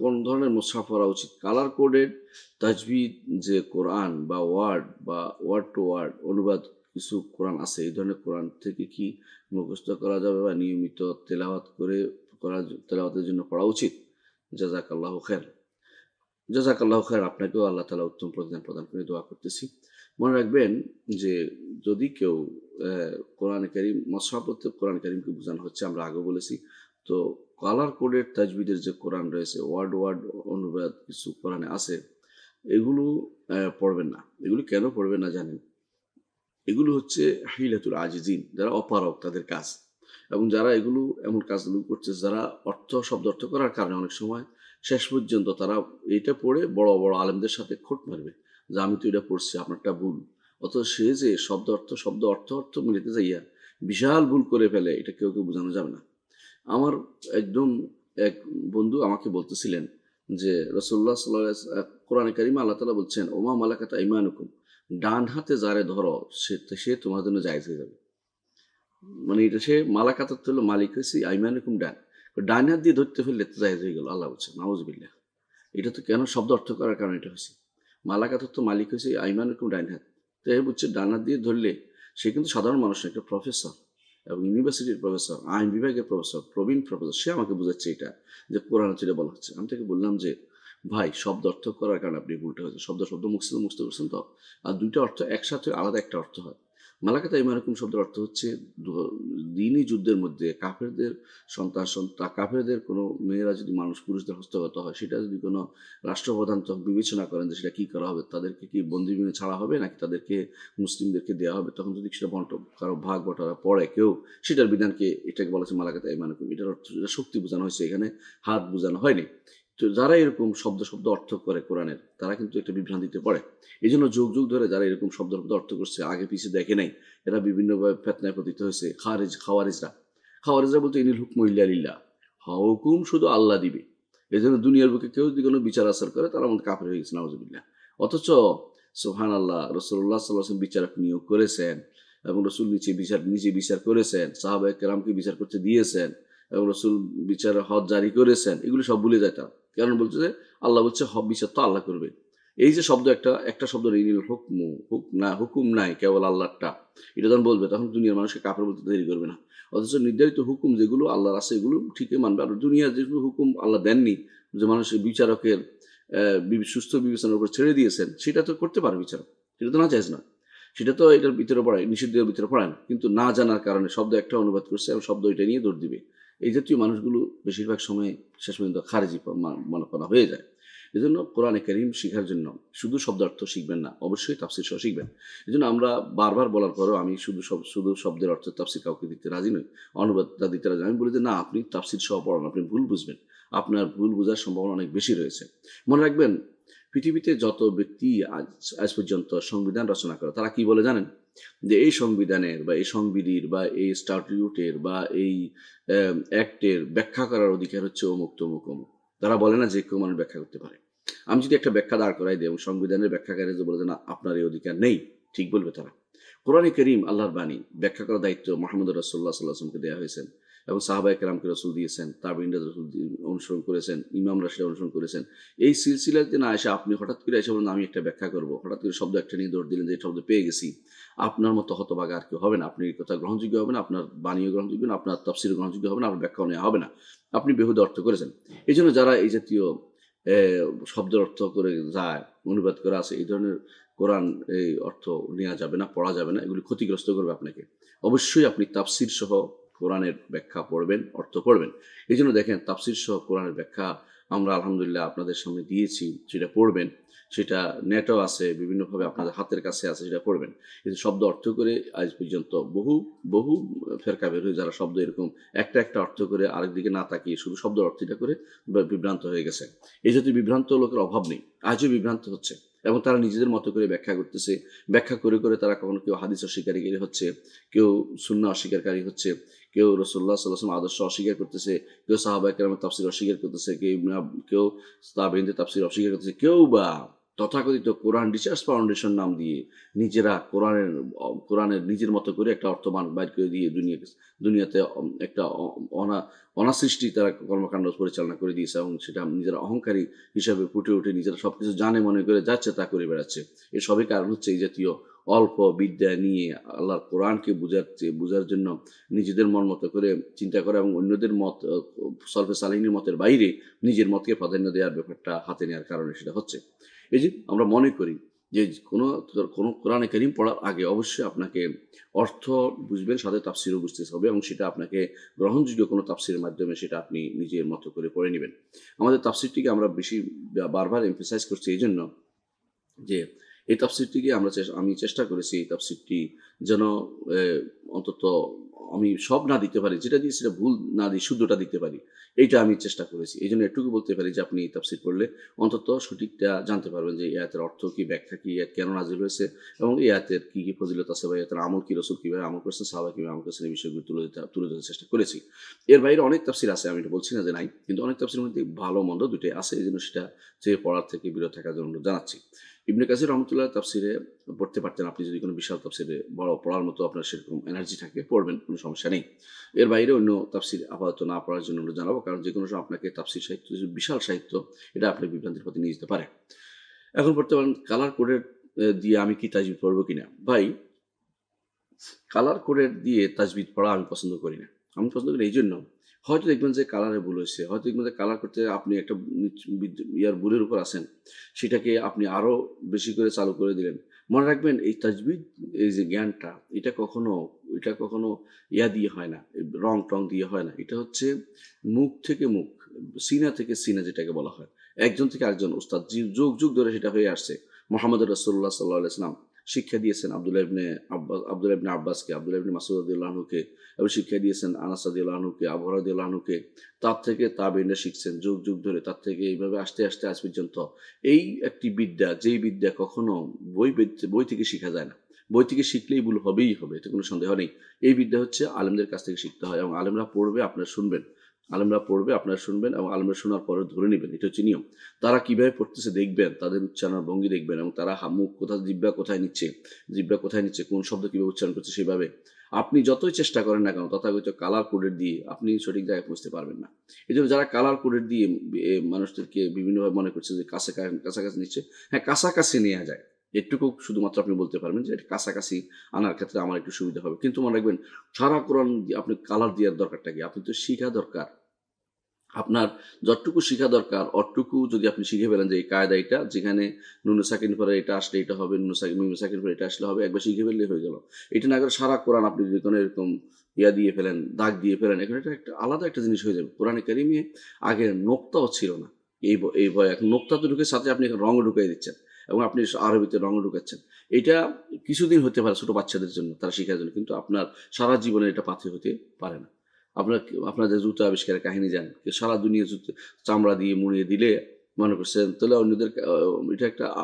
কোন ধরনের মুসাফ পড়া উচিত? কালার কোডেড তাজবিদ যে কোরআন বা ওয়ার্ড বা ওয়ার্ড টু ওয়ার্ড অনুবাদ কিছু কোরআন আছে, এই ধরনের কোরআন থেকে কি মুখস্থ করা যাবে বা নিয়মিত তেলাওয়াত করে করা, তেলাওয়াতের জন্য পড়া উচিত? জাজাক আল্লাহ খের জাজাক আল্লাহ খের আপনাকেও আল্লাহ তালা উত্তম প্রতিদান প্রদান করে দোয়া করতেছি। মনে রাখবেন যে যদি কেউ কোরআন করিম মশাপত্য কোরআন করিমকে বোঝানো হচ্ছে, আমরা আগে বলেছি তো কালার কোডের তাজবিদের যে কোরআন রয়েছে ওয়ার্ড ওয়ার্ড অনুবাদ, কিছু কোরআনে আছে, এগুলো পড়বেন না। এগুলো কেন পড়বেন না জানেন? এগুলো হচ্ছে হিলাতুল আজিজিন, যারা অপারক তাদের কাজ। এবং যারা এগুলো এমন কাজগুলো করছে, যারা অর্থ, শব্দ অর্থ করার কারণে অনেক সময় শেষ পর্যন্ত তারা এটা পড়ে বড় বড় আলেমদের সাথে খোট মারবে যে, আমি তো এটা পড়ছি, আপনারটা ভুল। অত সে যে শব্দ অর্থ শব্দ অর্থ অর্থ মিলিতে যাইয়া বিশাল ভুল করে ফেলে, এটা কেউ কেউ বোঝানো যাবে না। আমার একদম এক বন্ধু আমাকে বলতেছিলেন যে রসুল্লাহ সাল্লাহ কোরআন কারিমা আল্লাহ তালা বলছেন, ওমা মালাকাতা ইমানুকুম ডান হাতে যারে ধরো, সে সে তোমার জন্য জায়জ হয়ে যাবে। মানে এটা সে মালাকাতার হলো মালিক হয়েছে, আইমানুকুম ডান। ডান হাত দিয়ে ধরতে ফেললে জায়জ হয়ে গেল, আল্লাহ বলছে, নাউজবিল্লাহ এটা তো কেন শব্দ অর্থ করার কারণে এটা হয়েছে। মালাকাতার তো মালিক হয়েছে, আইমানুকুম ডান হাত। তো এ বুঝছে, ডান হাত দিয়ে ধরলে সে কিন্তু সাধারণ মানুষ একটা প্রফেসর। এবং ইউনিভার্সিটির প্রফেসর, আইন বিভাগের প্রফেসর, প্রবীণ প্রফেসর, সে আমাকে বুঝাচ্ছে এটা যে কোরআন চিরে বলা হচ্ছে। আমি তাকে বললাম যে, ভাই, শব্দ অর্থ করার কারণে আপনি ভুলটা হয়েছে। শব্দ শব্দ মুখস্থ মুখস্থ করছেন তো? আর দুইটা অর্থ একসাথে আলাদা একটা অর্থ হয়। মালাকাতা ইমারকম শব্দের অর্থ হচ্ছে দিনই যুদ্ধের মধ্যে কাফেরদের সন্তান কাফেরদের কোনো মেয়েরা যদি মানুষ, পুরুষদের হস্তগত হয়, সেটা যদি কোনো রাষ্ট্রপ্রধান বিবেচনা করেন যে সেটা কী করা হবে, তাদেরকে কি বন্দি বিনে ছাড়া হবে নাকি তাদেরকে মুসলিমদেরকে দেওয়া হবে, তখন যদি সেটা বন্ট, কারও ভাগ বটারা পড়ে কেউ, সেটার বিধানকে এটাকে বলা হচ্ছে মালাকাতা ইমানকুম এটার অর্থ শক্তি বোঝানো হয়েছে, এখানে হাত বোঝানো হয়নি। তো যারা এরকম শব্দ শব্দ অর্থ করে কোরআনের, তারা কিন্তু একটা বিভ্রান্তিতে পড়ে। এই জন্য যুগ যুগ ধরে যারা এরকম শব্দ শব্দ অর্থ করছে, আগে পিছিয়ে দেখে নাই, এরা বিভিন্নভাবে ফেতনায় পতিত হয়েছে। খারিজ খাওয়ারিজরা। খাওয়ারিজরা বলতে ইনিল হুকম ইল্লা হুকুম শুধু আল্লাহ দিবে। এই জন্য দুনিয়ার বুকে কেউ যদি কোনো বিচার আসার করে, তারা আমাদের কাপড় হয়ে গেছে নাওজবিল্লা অথচ সোহান আল্লাহ রসুল্লাহ সাল্লাহ বিচারক নিয়োগ করেছেন এবং রসুল নিচে বিচার, নিজে বিচার করেছেন সাহাবাহ কেরামকে বিচার করতে দিয়েছেন এবং রসুল বিচার হজ জারি করেছেন, এগুলি সব ভুলে যায় তারা। কারণ বলছে যে, আল্লাহ বলছে হব বিচার তো আল্লাহ করবে। এই যে শব্দ একটা একটা শব্দ রিনিল হুকমু হুক না হুকুম নাই, কেবল আল্লাহটা এটা যখন বলবে, তখন দুনিয়ার মানুষকে কাপড় বলতে দেরি করবে না। অথচ নির্ধারিত হুকুম যেগুলো আল্লাহর আছে, এগুলো ঠিকই মানবে। আর দুনিয়ার যেগুলো হুকুম আল্লাহ দেননি, যে মানুষের বিচারকের সুস্থ বিবেচনার উপর ছেড়ে দিয়েছেন, সেটা তো করতে পারে বিচারক। সেটা তো না চাইজ না। সেটা তো এটার ভিতরে পড়ায়, নিষিদ্ধের ভিতরে পড়ায় কিন্তু না জানার কারণে শব্দ একটা অনুবাদ করছে এবং শব্দ এটা নিয়ে দৌড় দিবে। এই জাতীয় মানুষগুলো বেশিরভাগ সময় শেষ পর্যন্ত খারেজি মনে করা হয়ে যায়। এই জন্য কোরআনে করিম শেখার জন্য শুধু শব্দ অর্থ শিখবেন না, অবশ্যই তাফসির সহ শিখবেন। এই জন্য আমরা বারবার বলার পরেও আমি শুধু সব, শুধু শব্দের অর্থ তাফসির কাউকে দিতে রাজি নই, অনুবাদ অনুবাদটা দিতে রাজি আমি বলি যে, না, আপনি তাফসির সহ পড়ান, আপনি ভুল বুঝবেন। আপনার ভুল বোঝার সম্ভাবনা অনেক বেশি রয়েছে। মনে রাখবেন, পৃথিবীতে যত ব্যক্তি আজ আজ পর্যন্ত সংবিধান রচনা করে, তারা কি বলে জানেন? যে এই সংবিধানের বা এই সংবিধির বা এই স্ট্যাটিউটের বা এই অ্যাক্টের ব্যাখ্যা করার অধিকার হচ্ছে অমুক, তমুক, অমুক। তারা বলে না যে কেউ মানুষ ব্যাখ্যা করতে পারে। আমি যদি একটা ব্যাখ্যা দাঁড় করাই দিই এবং সংবিধানের ব্যাখ্যাকারী যে বলে যে না, আপনার এই অধিকার নেই, ঠিক বলবে তারা। কোরআনে করিম, আল্লাহর বাণী, ব্যাখ্যা করার দায়িত্ব মোহাম্মদ রসুল্লাহ সাল্লাহামকে দেওয়া হয়েছেন এবং সাহাবাই কেরামকে রসুল দিয়েছেন তাবিন রসুল অনুসরণ করেছেন, ইমামরা সেটা অনুসরণ করেছেন। এই সিলসিলাতে না এসে আপনি হঠাৎ করে এসে বলেন আমি একটা ব্যাখ্যা করব। হঠাৎ করে শব্দ একটা নিয়ে দৌড় দিলেন যে শব্দ পেয়ে গেছি। আপনার মতো হতভাগা আর কেউ হবে না। আপনি কথা গ্রহণযোগ্য হবে না। আপনার বাণীও গ্রহণযোগ্য না। আপনার তফসির গ্রহণযোগ্য হবে না। আপনার ব্যাখ্যাও নেওয়া হবে না। আপনি বেহুদে অর্থ করেছেন। এই জন্য যারা এই জাতীয় শব্দের অর্থ করে যায়, অনুবাদ করা আছে, এই ধরনের কোরআন, এই অর্থ নেওয়া যাবে না, পড়া যাবে না। এগুলি ক্ষতিগ্রস্ত করবে আপনাকে। অবশ্যই আপনি তাফসির সহ কোরআনের ব্যাখ্যা পড়বেন, অর্থ পড়বেন। এই জন্য দেখেন, তাফসির সহ কোরআনের ব্যাখ্যা আমরা আলহামদুলিল্লাহ আপনাদের সামনে দিয়েছি সেটা পড়বেন। সেটা নেটও আছে, বিভিন্নভাবে আপনাদের হাতের কাছে আছে, সেটা পড়বেন। কিন্তু শব্দ অর্থ করে আজ পর্যন্ত বহু বহু ফেরকা বের হয়ে যারা শব্দ এরকম একটা একটা অর্থ করে আরেকদিকে না তাকিয়ে শুধু শব্দ অর্থটা করে বিভ্রান্ত হয়ে গেছে। এই জাতীয় বিভ্রান্ত লোকের অভাব নেই, আজও বিভ্রান্ত হচ্ছে। এবং তারা নিজেদের মতো করে ব্যাখ্যা করতেছে। ব্যাখ্যা করে করে তারা কখনো কেউ হাদিস অস্বীকারী হচ্ছে, কেউ শূন্য অস্বীকারী হচ্ছে, কেউ রসোল্লা সাল্লাম আদর্শ অস্বীকার করতেছে, কেউ সাহাবাহিক কেরামের তাফসির অস্বীকার করতেছে, কেউ কেউ তাপসির তাফসির অস্বীকার করতেছে, কেউ বা তথাকথিত কোরআন রিসার্চ ফাউন্ডেশন নাম দিয়ে নিজেরা কোরআনের কোরআনের নিজের মতো করে একটা অর্থমান বাইর করে দিয়ে দুনিয়াকে দুনিয়াতে একটা অনা, অনাসৃষ্টি তারা কর্মকাণ্ড পরিচালনা করে দিয়েছে এবং সেটা নিজেরা অহংকারী হিসাবে ফুটে উঠে নিজেরা সব কিছু জানে মনে করে যাচ্ছে তা করে বেড়াচ্ছে। এসবই কারণ হচ্ছে এই জাতীয় অল্প বিদ্যা নিয়ে আল্লাহর কোরআনকে বুঝাচ্ছে, বোঝার জন্য নিজেদের মন মতো করে চিন্তা করা এবং অন্যদের মত, সলফে সালিনীর মতের বাইরে নিজের মতকে প্রাধান্য দেওয়ার ব্যাপারটা হাতে নেওয়ার কারণে সেটা হচ্ছে। এই যে আমরা মনে করি যে কোনো কোনো কোরআনে করিম পড়ার আগে অবশ্যই আপনাকে অর্থ বুঝবেন, সাথে তাফসিরও বুঝতে হবে এবং সেটা আপনাকে গ্রহণযোগ্য কোনো তাফসিরের মাধ্যমে সেটা আপনি নিজের মতো করে পড়ে নেবেন। আমাদের তাফসিরটিকে আমরা বেশি বারবার এমফেসাইজ করছি এই জন্য যে এই তাফসিরটিকে আমরা আমি চেষ্টা করেছি এই তাফসিরটি যেন অন্তত আমি সব না দিতে পারি, যেটা দিয়ে সেটা ভুল না দিই শুদ্ধটা দিতে পারি, এইটা আমি চেষ্টা করেছি। এই জন্য এটুকু বলতে পারি যে, আপনি এই তাফসির করলে অন্তত সঠিকটা জানতে পারবেন যে, এই আয়াতের অর্থ কি, ব্যাখ্যা কি কেন নাজিল হয়েছে এবং এই আয়াতের কী কি ফজিলত আছে বা এতের আমল কি, রসুল কীভাবে আমল করছেন, সাহাবা কীভাবে আমল করছেন, এই বিষয়গুলো তুলে তুলে ধরার চেষ্টা করেছি। এর বাইরে অনেক তাফসির আছে, আমি এটা বলছি না যে নাই, কিন্তু অনেক তাফসির মধ্যে ভালো, মন্দ দুটোই আছে, এই জন্য সেটা যে পড়ার থেকে বিরত থাকার জন্য জানাচ্ছি। ইবনে কাসির রহমতুল্লাহ তাফসিরে পড়তে পারতেন, আপনি যদি কোনো বিশাল তাফসিরে বড় পড়ার মতো আপনার সেরকম এনার্জি থাকে, পড়বেন। কোনো সমস্যা নেই। এর বাইরে অন্য তাফসির আপাতত না পড়ার জন্য আমরা জানাব, কারণ যে কোনো সময় আপনাকে তাফসির সাহিত্য বিশাল সাহিত্য, এটা আপনি বিভ্রান্তির পথে নিয়ে যেতে পারে এখন পড়তে পারেন কালার কোডের দিয়ে আমি কি তাজবিদ পড়ব কিনা? ভাই কালার কোডের দিয়ে তাজবিদ পড়া আমি পছন্দ করি না। আমি পছন্দ করি এই জন্য। হয়তো দেখবেন যে কালারে ভুল হয়েছে, হয়তো দেখবেন যে কালার করতে আপনি একটা ইয়ার ভুলের উপর আছেন, সেটাকে আপনি আরও বেশি করে চালু করে দিলেন। মনে রাখবেন, এই তাজবিদ এই যে জ্ঞানটা, এটা কখনো এটা কখনো ইয়া দিয়ে হয় না, রং টং দিয়ে হয় না। এটা হচ্ছে মুখ থেকে মুখ, সিনা থেকে সিনা যেটাকে বলা হয়। একজন থেকে আরেকজন, ওস্তাদ, যুগ যুগ ধরে সেটা হয়ে আসছে। মোহাম্মদ রসুল্লাহ সাল্লাহ ইসলাম শিক্ষা দিয়েছেন আবদুল্লাহ ইবনে আব্বাস আবদুল্লাহ ইবনে আব্বাসকে, আবদুল্লাহ ইবনে মাসুদ আদিউল্লাহনুকে এবং শিক্ষা দিয়েছেন আনাস আদিউল্লাহনুকে আবহর আদিউল্লাহনুকে তার থেকে তাবেইনরা শিখছেন যুগ যুগ ধরে। তার থেকে এইভাবে আস্তে আস্তে আজ পর্যন্ত এই একটি বিদ্যা, যেই বিদ্যা কখনো বই বই থেকে শেখা যায় না। বই থেকে শিখলেই ভুল হবেই হবে, এতে কোনো সন্দেহ নেই। এই বিদ্যা হচ্ছে আলেমদের কাছ থেকে শিখতে হয় এবং আলেমরা পড়বে, আপনারা শুনবেন। আলেমরা পড়বে, আপনারা শুনবেন এবং আলমরা শোনার পরে ধরে নেবেন। এটা হচ্ছে নিয়ম। তারা কীভাবে পড়তেছে দেখবেন, তাদের উচ্চারণ ভঙ্গি দেখবেন এবং তারা মুখ কোথায় জিব্বা কোথায় নিচ্ছে, জিব্বা কোথায় নিচ্ছে, কোন শব্দ কীভাবে উচ্চারণ করছে সেভাবে। আপনি যতই চেষ্টা করেন না কেন তথাগত কালার কোডের দিয়ে আপনি সঠিক জায়গায় পৌঁছতে পারবেন না। এই জন্য যারা কালার কোডের দিয়ে মানুষদেরকে বিভিন্নভাবে মনে করছে যে কাছে কাছাকাছি নিচ্ছে হ্যাঁ কাছাকাছি নেওয়া যায়। এটুকু শুধুমাত্র আপনি বলতে পারবেন যে এটা কাছাকাছি আনার ক্ষেত্রে আমার একটু সুবিধা হবে। কিন্তু মনে রাখবেন, সারা কোরআন আপনি কালার দেওয়ার দরকারটা কি? আপনি তো শিখা দরকার। আপনার যতটুকু শিখা দরকার, অতটুকু যদি আপনি শিখে ফেলেন যে এই কায়দা এটা, যেখানে নুনু সাকিন পরে এটা আসলে এটা হবে, নুনু সাকিন, মিমু সাকিন পরে এটা আসলে হবে, একবার শিখে ফেললে হয়ে গেল। এটা না করে সারা কোরআন আপনি যদি কোনো এরকম ইয়া দিয়ে ফেলেন, দাগ দিয়ে ফেলেন, এখানে এটা একটা আলাদা একটা জিনিস হয়ে যাবে। কোরআনে কারিমে আগে নোক্তাও ছিল না। এই এই ভয় এখন নোক্তা তো ঢুকে সাথে আপনি এখন রঙ ঢুকাই দিচ্ছেন এবং আপনি আরবিতে রঙ ঢুকাচ্ছেন। এটা কিছুদিন হতে পারে ছোটো বাচ্চাদের জন্য, তারা শেখার জন্য, কিন্তু আপনার সারা জীবনে এটা পাথে হতে পারে না। আপনার আপনাদের জুতো আবিষ্কারের কাহিনী জান যে সারা দুনিয়া জুতো, চামড়া দিয়ে মুড়িয়ে দিলে মনে করছেন, তাহলে অন্যদের এটা একটা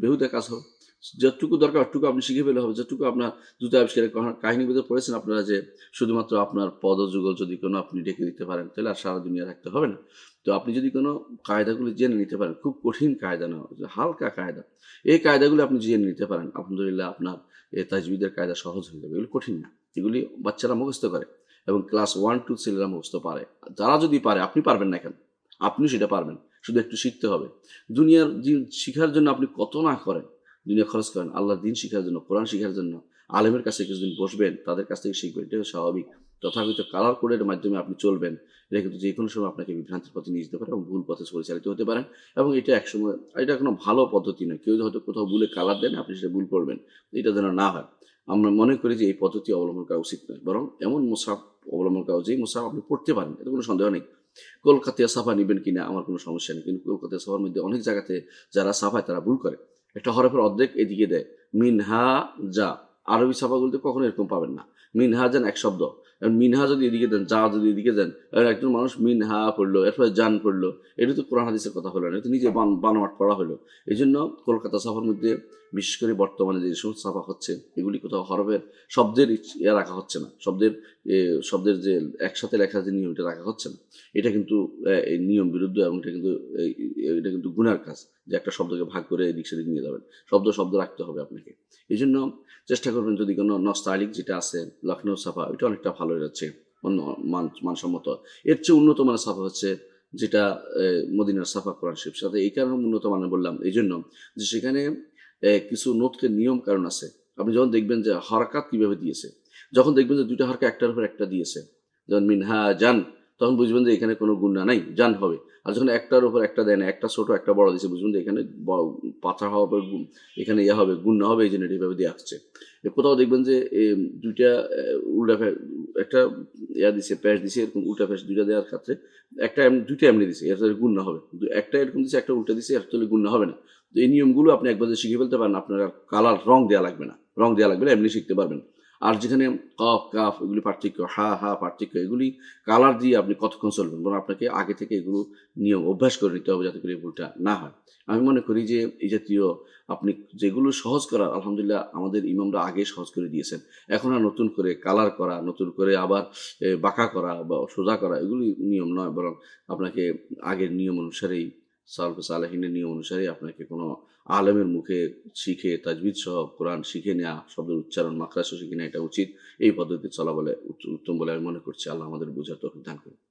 বেহুদা কাজ হবে। যতটুকু দরকার অতটুকু আপনি শিখে ফেলে হবে। যতটুকু আপনার জুতো আবিষ্কারের কাহ- কাহিনী ভিতরে পড়েছেন আপনারা যে, শুধুমাত্র আপনার পদযুগল যদি কোনো আপনি ডেকে দিতে পারেন, তাহলে আর সারা দুনিয়া রাখতে হবে না। তো আপনি যদি কোনো কায়দাগুলি জেনে নিতে পারেন, খুব কঠিন কায়দা না, যে হালকা কায়দা, এই কায়দাগুলো আপনি জেনে নিতে পারেন, আলহামদুলিল্লাহ আপনার এই তাজবিদের কায়দা সহজ হয়ে যাবে। এগুলো কঠিন না, এগুলি বাচ্চারা মুখস্থ করে। এবং ক্লাস ওয়ান টু ছেলেরা মুখস্থ পারে। যারা যদি পারে, আপনি পারবেন না কেন? আপনি সেটা পারবেন, শুধু একটু শিখতে হবে। দুনিয়ার দিন শিখার জন্য আপনি কত না করেন, দুনিয়া খরচ করেন আল্লাহ দিন শিখার জন্য, কোরআন শিখার জন্য, আলেমের কাছে কিছুদিন বসবেন, তাদের কাছ থেকে শিখবেন এটা স্বাভাবিক। তথাপিত কালার কোডের মাধ্যমে আপনি চলবেন, এটা কিন্তু যে কোনো সময় আপনাকে বিভ্রান্তির পথে নিয়ে যেতে পারে এবং ভুল পথে পরিচালিত হতে পারেন এবং এটা একসময়, এটা কোনো ভালো পদ্ধতি নয়। কেউ হয়তো কোথাও ভুলে কালার দেন, আপনি সেটা ভুল করবেন, এটা যেন না হয়। আমরা মনে করি যে এই পদ্ধতি অবলম্বন করা উচিত নয়। বরং এমন মোসাফ অবলম্বন করা যেই মোসাফ আপনি পড়তে পারেন, এতে কোনো সন্দেহ নেই। কলকাতায় সাফা নেবেন কি না আমার কোনো সমস্যা নেই। কিন্তু কলকাতায় সাফার মধ্যে অনেক জায়গাতে যারা সাফায় তারা ভুল করে। একটা হরফের অর্ধেক এদিকে দেয়, মিনহা যা। আরবি সাফাগুলিতে কখনো এরকম পাবেন না। মিনহা যান এক শব্দ। মিনহা যদি এদিকে দেন যা যদি এদিকে দেন একজন মানুষ মিনহা পড়ল এরপরে জান পড়ল। এটা তো কোরআন হাদিসের কথা হলো না, এটা নিজে বান, বানোয়াট পড়া হলো। এই জন্য কলকাতা সাফার মধ্যে, বিশেষ করে বর্তমানে যে সমস্ত ছাপা হচ্ছে, এগুলি কোথাও হরফের শব্দের ইয়ে রাখা হচ্ছে না। শব্দের শব্দের যে একসাথে লেখা যে নিয়ম, এটা রাখা হচ্ছে না। এটা কিন্তু নিয়ম বিরুদ্ধ এবং এটা কিন্তু এটা কিন্তু গুণার কাজ। যে একটা শব্দকে ভাগ করে এদিক সেদিক নিয়ে যাবেন। শব্দ শব্দ রাখতে হবে আপনাকে। এই জন্য চেষ্টা করবেন যদি কোনো নস্তালিক যেটা আছে লখনৌ সাফা, ওইটা অনেকটা ভালো যাচ্ছে অন্য মান, মানসম্মত। এর চেয়ে উন্নত মানের সাফা হচ্ছে যেটা মদিনার সাফা কোরআন শরীফ সাথে। এই কারণে উন্নত মানের বললাম। এই জন্য যে সেখানে কিছু নোটকে নিয়ম কারণ আছে। আপনি যখন দেখবেন যে হরকাত কীভাবে দিয়েছে, যখন দেখবেন যে দুইটা হরকা একটার উপর একটা দিয়েছে, যেমন মিনহা জান তখন বুঝবেন যে এখানে কোনো গুণা নাই জান হবে। আর যখন একটার উপর একটা দেয় না, একটা ছোট, একটা বড় দিয়েছে বুঝবেন যে এখানে ব- পাথর হওয়ার পর এখানে ইয়ে হবে গুণা হবে, এই জন্য এটা এইভাবে দেওয়া হচ্ছে। এ কোথাও দেখবেন যে দুইটা উল্টা একটা ইয়া দিছে, প্যাচ দিছে, এরকম উল্টা প্যাচ দুইটা দেওয়ার ক্ষেত্রে একটা দুইটা এমনি দিছে, এর তাহলে গুণ না হবে একটা এরকম দিছে, একটা উল্টা দিছে, এর তাহলে গুণ না হবে না। তো এই নিয়মগুলো আপনি একবার শিখে ফেলতে পারেন, আপনার কালার রং দেওয়া লাগবে না। রং দেওয়া লাগবে না, এমনি শিখতে পারবেন। আর যেখানে কফ, কাফ, এগুলি পার্থক্য, হা হা, পার্থক্য, এগুলি কালার দিয়ে আপনি কতক্ষণ চলবেন? বরং আপনাকে আগে থেকে এগুলো নিয়ম অভ্যাস করে নিতে হবে যাতে করে ভুলটা না হয়। আমি মনে করি যে এই জাতীয় আপনি যেগুলো সহজ করার, আলহামদুলিল্লাহ আমাদের ইমামরা আগে সহজ করে দিয়েছেন। এখন আর নতুন করে কালার করা, নতুন করে আবার বাঁকা করা বা সোজা করা এগুলি নিয়ম নয়। বরং আপনাকে আগের নিয়ম অনুসারেই সালফ সালাহিনের নিয়ম অনুসারে আপনাকে কোনো আলেমের মুখে শিখে তাজবিদ সহ কোরআন শিখে নেওয়া শব্দের উচ্চারণ মাকড়াসহ শিখে নেওয়া এটা উচিত। এই পদ্ধতি চলা বলে উত্তম বলে আমি মনে করছি। আল্লাহ আমাদের বোঝার তো দান করুন।